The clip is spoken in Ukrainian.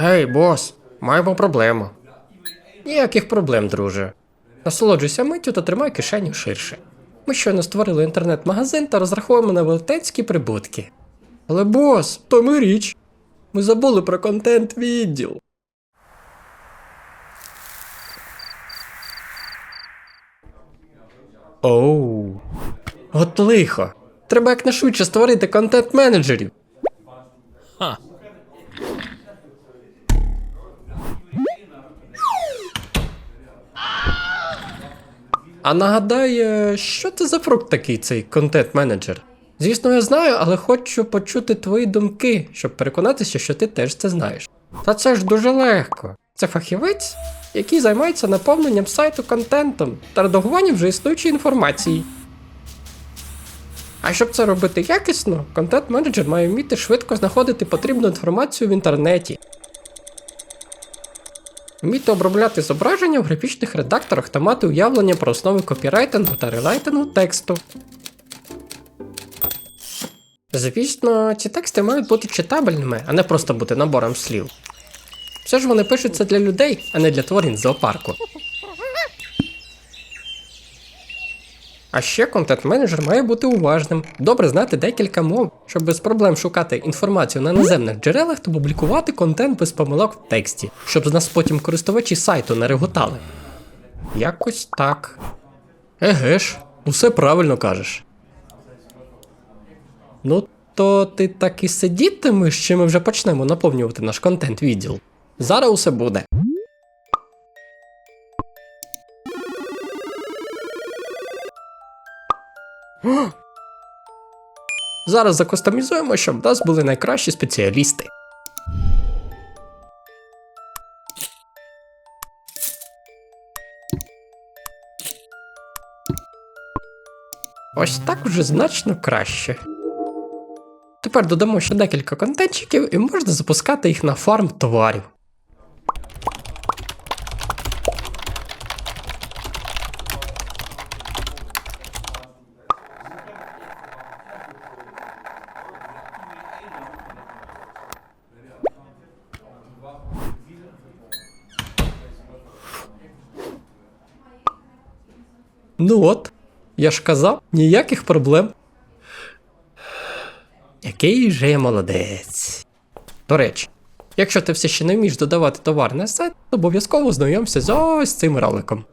Гей, бос, маємо проблему. Ніяких проблем, друже. Насолоджуйся миттю та тримай кишеню ширше. Ми щойно створили інтернет-магазин та розраховуємо на велетенські прибутки. Але бос, то ми річ. Ми забули про контент відділ. Оу. От лихо. Треба якнайшвидше створити контент-менеджерів. А нагадай, е, що це за фрукт такий цей контент-менеджер? Звісно, я знаю, але хочу почути твої думки, щоб переконатися, що ти теж це знаєш. Та це ж дуже легко. Це фахівець, який займається наповненням сайту контентом та редагуванням вже існуючої інформації. А щоб це робити якісно, контент-менеджер має вміти швидко знаходити потрібну інформацію в інтернеті. Вміти обробляти зображення в графічних редакторах та мати уявлення про основи копірайтингу та релайтингу тексту. Звісно, ці тексти мають бути читабельними, а не просто бути набором слів. Все ж вони пишуться для людей, а не для тварин зоопарку. А ще контент-менеджер має бути уважним, добре знати декілька мов, щоб без проблем шукати інформацію на наземних джерелах та публікувати контент без помилок в тексті, щоб з нас потім користувачі сайту не реготали. Якось так. Еге ж, усе правильно кажеш. Ну, то ти так і сидітимеш, чи ми вже почнемо наповнювати наш контент відділ. Зараз усе буде. Зараз закастомізуємо, щоб в нас були найкращі спеціалісти. Ось так вже значно краще. Тепер додамо ще декілька контентчиків і можна запускати їх на фарм товарів. Ну от, я ж казав, ніяких проблем. Який же я молодець. До речі, якщо ти все ще не вмієш додавати товар на сайт, то обов'язково знайомся з ось цим роликом.